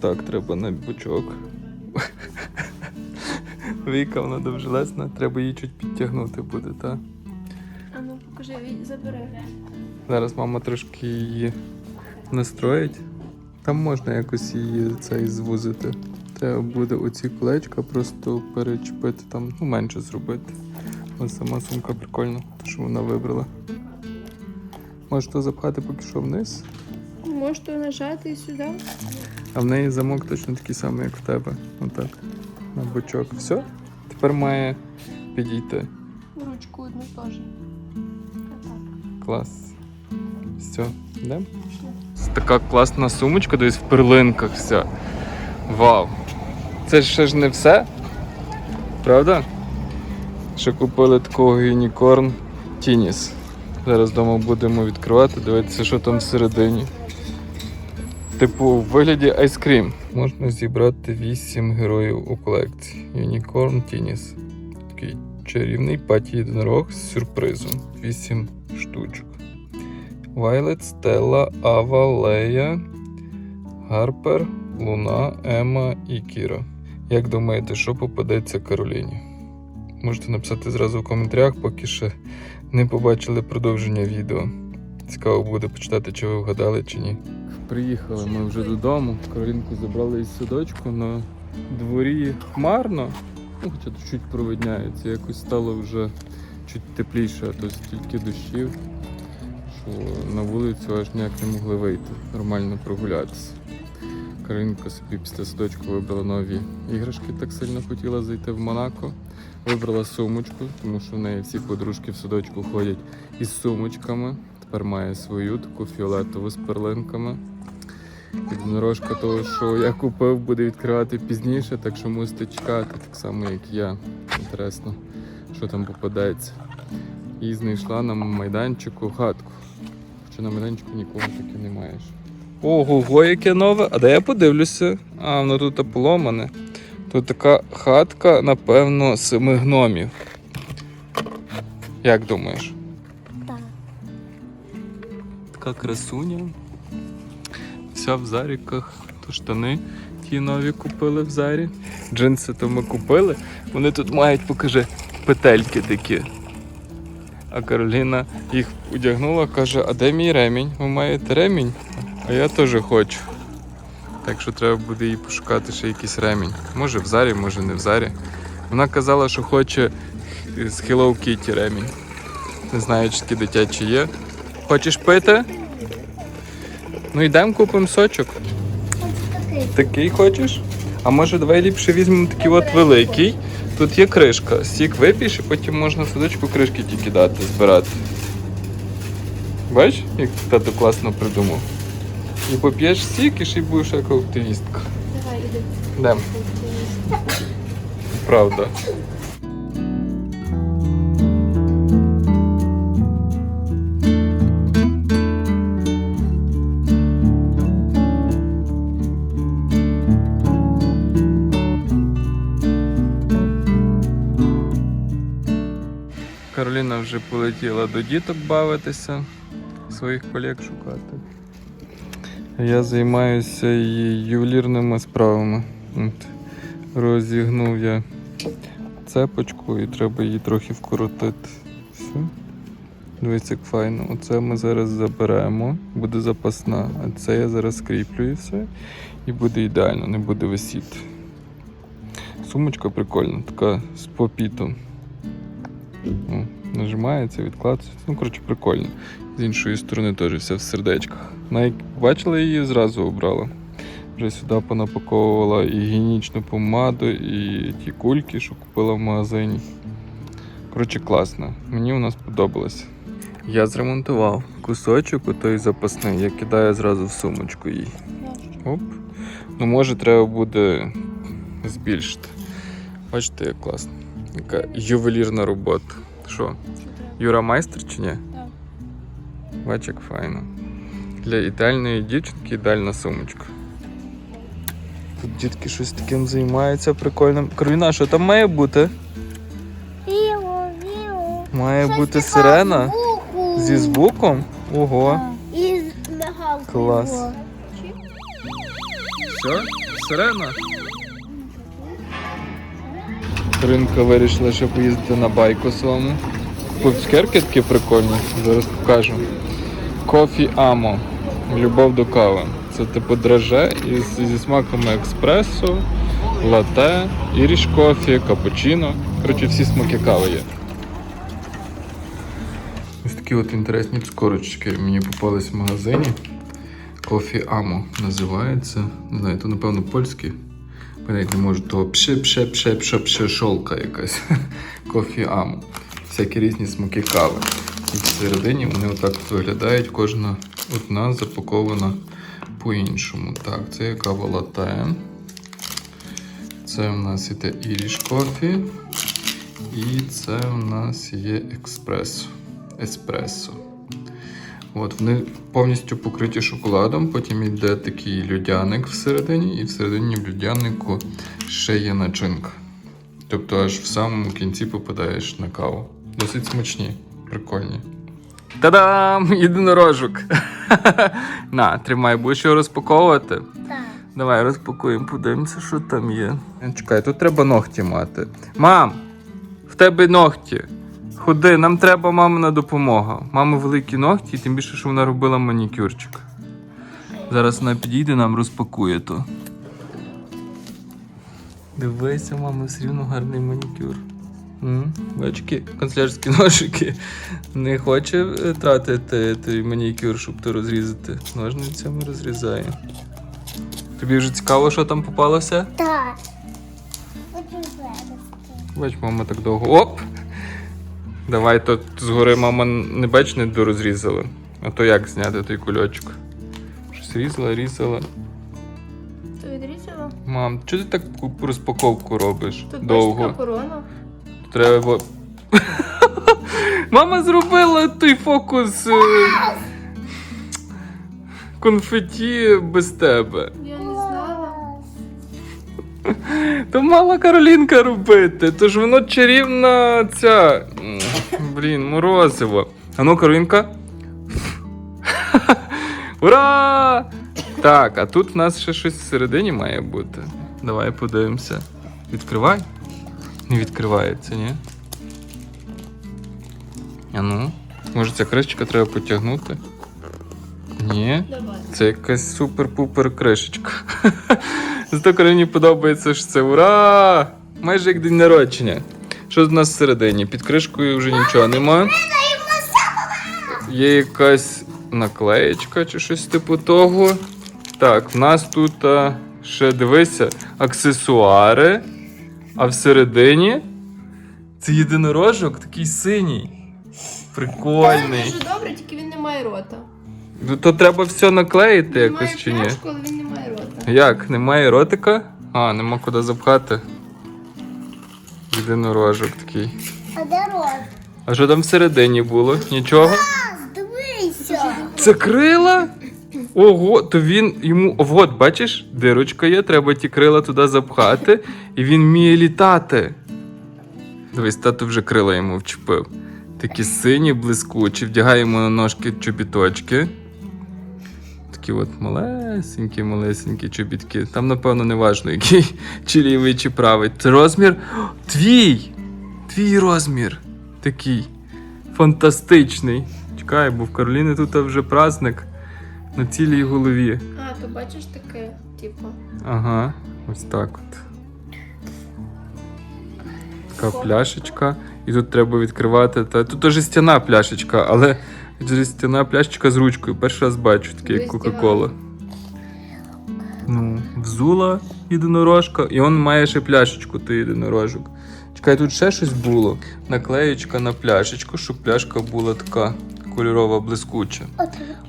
так треба на бочок. Віка, вона довжелезна, треба її чуть підтягнути буде, так? А ну покажи, забери. Зараз мама трошки її настроїть. Там можна якось її цей звузити. Треба буде оці колечка просто перечепити, там, ну, менше зробити. Ось сама сумка прикольна, що вона вибрала. Можете запхати поки що вниз, Можете нажати і сюди. а в неї замок точно такий самий, як в тебе. Отак. На бочок. Все. Тепер має підійти. Ручку одну теж. Клас. Все, йдемо? Така класна сумочка, десь в перлинках вся. Вау! Це ж ще ж не все. Правда? Ще купили такого юнікорн Тініс. Зараз вдома будемо відкривати, дивитися, що там всередині. Типу, в вигляді айскрім. Можна зібрати 8 героїв у колекції. Юнікорн Тініс. Такий чарівний паті єдинорог з сюрпризом. 8 штучок. Вайлет, Стелла, Ава, Лея, Гарпер, Луна, Ема і Кіра. Як думаєте, що попадеться Кароліні? Можете написати зразу в коментарях, поки ще не побачили продовження відео. Цікаво буде почитати, чи ви вгадали чи ні. Приїхали ми вже додому. Каролінку забрали із садочку на дворі хмарно. Ну, хоча чуть провидняється, якось стало вже чуть тепліше, а то стільки дощів що на вулицю аж ніяк не могли вийти, нормально прогулятися. Каринка собі після садочку вибрала нові іграшки, так сильно хотіла зайти в Монако. Вибрала сумочку, тому що в неї всі подружки в садочку ходять із сумочками. Тепер має свою таку фіолетову з перлинками. Єдинорожка того, що я купив, буде відкривати пізніше, так що мусите чекати, так само як я. Інтересно, що там попадеться. І знайшла на майданчику хатку. Хоча на майданчику нікого таки не маєш. Ого, яке нове. А де я подивлюся? А, воно тут поломане. Тут така хатка, напевно, семи гномів. Як думаєш? Так. Така красуня. Вся в заріках. То штани ті нові купили в зарі. Джинси то ми купили. Вони тут мають, покажи, петельки такі. А Кароліна їх одягнула, каже, а де мій ремінь? Ви маєте ремінь? А я теж хочу. Так що треба буде їй пошукати ще якийсь ремінь. Може в зарі, може не в зарі. Вона казала, що хоче з Hello Kitty ремінь. Не знаю, чи такі дитячі є. Хочеш пити? Ну йдемо купимо сочок. Такий Такий хочеш? А може давай ліпше візьмемо такий от великий. Тут є кришка. Сік вип'єш і потім можна в садочку кришки тільки дати, збирати. Бачиш, як тато класно придумав. І поп'єш сік, і ще й будеш як активістка. Давай, іди. Правда. Кароліна вже полетіла до діток бавитися, своїх колег шукати. Я займаюся ювелірними справами. От. Розігнув я цепочку і треба її трохи вкоротити. Все. Дивись, як файно. Оце ми зараз заберемо, буде запасна. А це я зараз скріплю і все. І буде ідеально, не буде висіти. Сумочка прикольна, така з попітом. О, нажимається, відкладається. Ну, коротше, прикольно. З іншої сторони теж все в сердечках. Навіть бачила її, зразу обрала. Вже сюди понапаковувала і гігієнічну помаду, і ті кульки, що купила в магазині. Коротше, класно. Мені вона сподобалася. Я зремонтував кусочок, отой запасний, я кидаю зразу в сумочку їй. Оп. Ну, може, треба буде збільшити. Бачите, як класно. Яка ювелірна робота. Що? Юра майстер чи ні? Так. Бач, як файно. Для ідеальної дівчинки ідеальна сумочка. Тут дітки щось таким займаються прикольним. Кароліна, що там має бути? Віо, віо. Має Щось бути сирена звуку. зі звуком. Ого. І з. Клас. Все? сирена. Ринка вирішила, що поїздити на байку своєму. Цукерки такі прикольні, зараз покажу. Кофі Амо. Любов до кави. Це типу драже із, зі смаками експресо, лате, іріш кофі, капучино. Коротше, всі смаки кави є. Ось такі от інтересні цукорочки мені попались в магазині. Кофі Амо називається. Не знаю, то напевно польський. Навіть не можу, то пше пше пше пше пше шолка якась. Кофі Амо. Всякі різні смаки кави. І всередині вони отак от виглядають. Кожна одна запакована по-іншому. Так, це є кава лате. Це в нас іде іріш кофі. І це в нас є експресо. Еспресо. От, вони повністю покриті шоколадом, потім йде такий людяник всередині, і всередині в людянику ще є начинка. Тобто аж в самому кінці попадаєш на каву. Досить смачні, прикольні. Та-дам! Єдинорожок! На, тримай, будеш його розпаковувати. Так. Давай розпакуємо, подивимося, що там є. Чекай, тут треба ногті мати. Мам, в тебе ногті. Ходи, нам треба мамина допомога. Мами великі ногті, тим більше, що вона робила манікюрчик. Зараз вона підійде, нам розпакує то. Дивися, мама, все рівно гарний манікюр. Бачки, канцелярські ножики. Не хоче е, тратити той манікюр, щоб то розрізати. Ножницями розрізає. Тобі вже цікаво, що там попалося? Так. Бач, мама так довго. Оп! Давай то згори мама не бач, не дорозрізала. А то як зняти той кульочок? Щось різала, різала. Ти відрізала? Мам, чого ти так розпаковку робиш? Тут довго. така корона. Треба. Мама зробила той фокус. е, Конфеті без тебе. Я. То мала Каролінка робити, то ж воно чарівна ця. Блін, морозиво. А ну, Каролінка. Ура! Так, а тут в нас ще щось всередині має бути. Давай подивимося. Відкривай. Не відкривається, ні? А ну. Може ця кришечка треба потягнути? Ні. Це якась супер-пупер кришечка. Зато Кароліні подобається що це ура! Майже як день народження. Що в нас всередині? Під кришкою вже нічого нема. Є якась наклеєчка чи щось типу того. Так, в нас тут а, ще дивися, аксесуари. А всередині це єдинорожок такий синій. Прикольний. Дуже добре, тільки він не має рота. Ну, То треба все наклеїти якось чи ні? Як? Немає ротика? А, нема куди запхати. Єдинорожок такий. А де рот? А що там всередині було? Нічого? Дивися. Це крила? Ого, то він йому. От, бачиш, дирочка є, треба ті крила туди запхати, і він вміє літати. Дивись, тато вже крила йому вчепив. Такі сині, блискучі, вдягаємо на ножки чобіточки. Такі от малесенькі, малесенькі чобітки. Там, напевно, не важно, який чи лівий, чи правий. Це розмір. Твій! Твій розмір. Такий. Фантастичний. Чекай, бо в Кароліни тут вже праздник на цілій голові. А, то бачиш таке, типу. Ага, ось так от. Така пляшечка. І тут треба відкривати. Та тут жестяна пляшечка, але жестяна пляшечка з ручкою. Перший раз бачу таке, як Кока-Кола. Ну, взула єдинорожка, і он має ще пляшечку, той єдинорожок. Чекай, тут ще щось було. Наклеєчка на пляшечку, щоб пляшка була така кольорова, блискуча.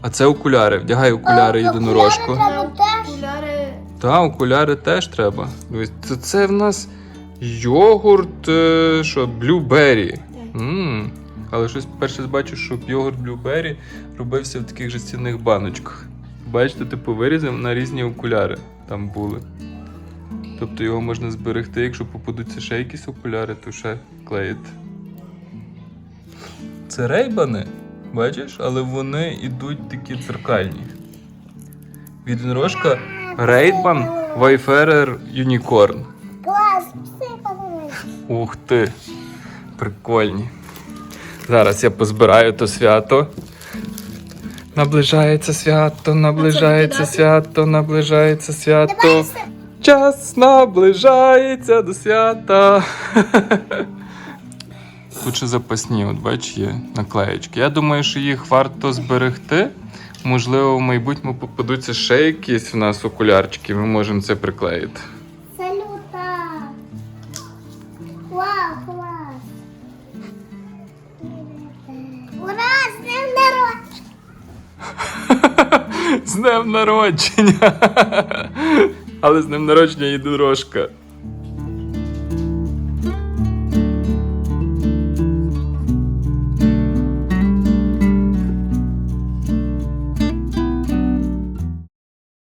А це окуляри. Вдягай окуляри єдинорожку. Окуляри. Окуляри. Та, окуляри теж треба. Це, це в нас йогурт, е, що, блюбері. Але щось перше бачу, що йогурт блюбері робився в таких жестяних баночках. Бачите, типу вирізав на різні окуляри там були. Тобто його можна зберегти, якщо попадуться ще якісь окуляри, то ще клеїти. Це рейбани, бачиш, але вони йдуть такі дзеркальні. Віднорожка рейбан Wayfarer Unicorn. Клас. Ух ти. Прикольні. Зараз я позбираю то свято. Наближається свято, наближається свято, наближається свято. Час наближається до свята. Тут ще запасні, от бач, є наклеєчки. Я думаю, що їх варто зберегти. Можливо, в майбутньому попадуться ще якісь в нас окулярчики, ми можемо це приклеїти. З днем народження! Але з днем народження і дорожка.